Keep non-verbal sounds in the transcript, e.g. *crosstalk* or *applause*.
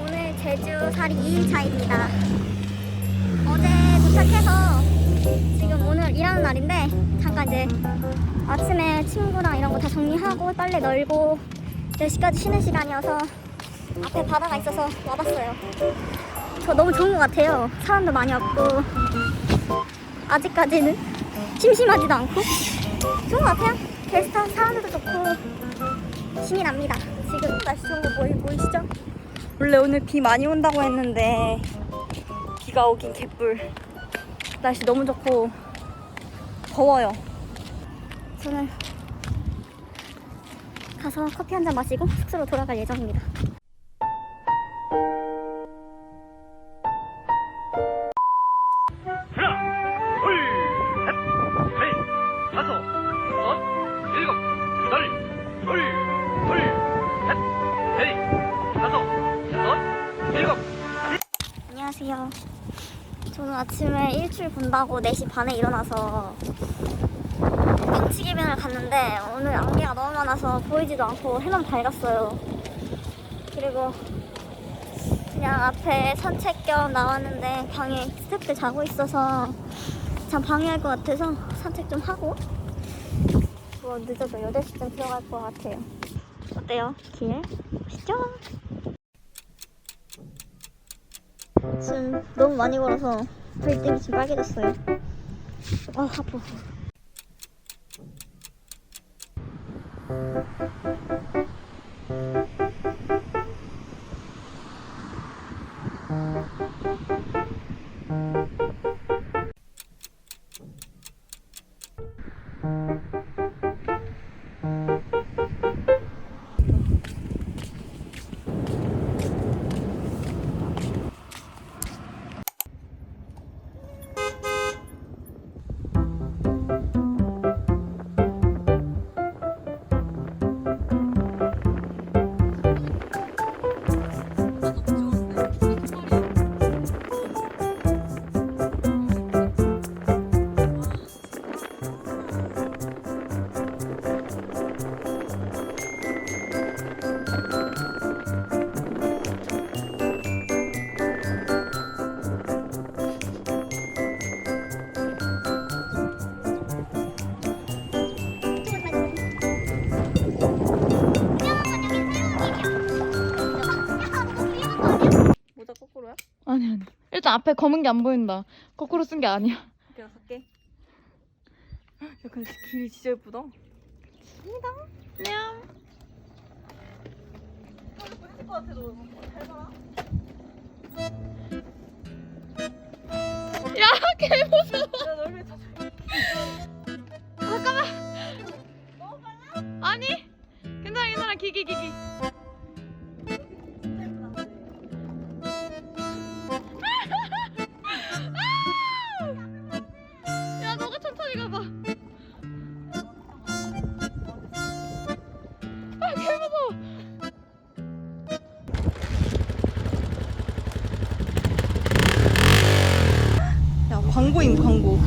오늘 제주 살이 2일차입니다. 어제 도착해서 지금 오늘 일하는 날인데 잠깐 이제 아침에 친구랑 이런 거 다 정리하고 빨래 널고 10시까지 쉬는 시간이어서 앞에 바다가 있어서 와봤어요. 저 너무 좋은 것 같아요. 사람도 많이 없고 아직까지는 심심하지도 않고 좋은 것 같아요. 게스트하우스 사람들도 좋고 신이 납니다. 지금 날씨 좋은 거 보이, 보이시죠? 원래 오늘 비 많이 온다고 했는데 비가 오긴 개뿔. 날씨 너무 좋고 더워요. 저는 가서 커피 한 잔 마시고 숙소로 돌아갈 예정입니다. 다섯, 여섯, 일곱, 여덟, 둘, 안녕하세요. 저는 아침에 일출 본다고 4시 반에 일어나서 뻥치기면을 갔는데 오늘 안개가 너무 많아서 보이지도 않고 해만 밝았어요. 그리고 그냥 앞에 산책 겸 나왔는데 방에 스태프들 자고 있어서 참 방해할 것 같아서 산책 좀 하고 뭐 늦어도 8시쯤 들어갈 것 같아요. 어때요? 길? 멋있죠? 지금 너무 많이 걸어서 발등이 지금 빨개졌어요. 아, 아파. 모자 아니 아니. 일단 앞에 검은 게 안 보인다. 거꾸로 쓴 게 아니야. 그래, 갈게. 야, 근데 길이 진짜 예쁘다. 안녕. 것 같아, 너. 잘 살아. 야, *laughs* 개 무서워. 야, 너 얼굴 다 잠깐만. 아니. 괜찮아 괜찮아. 기기 기기. 광고임 광고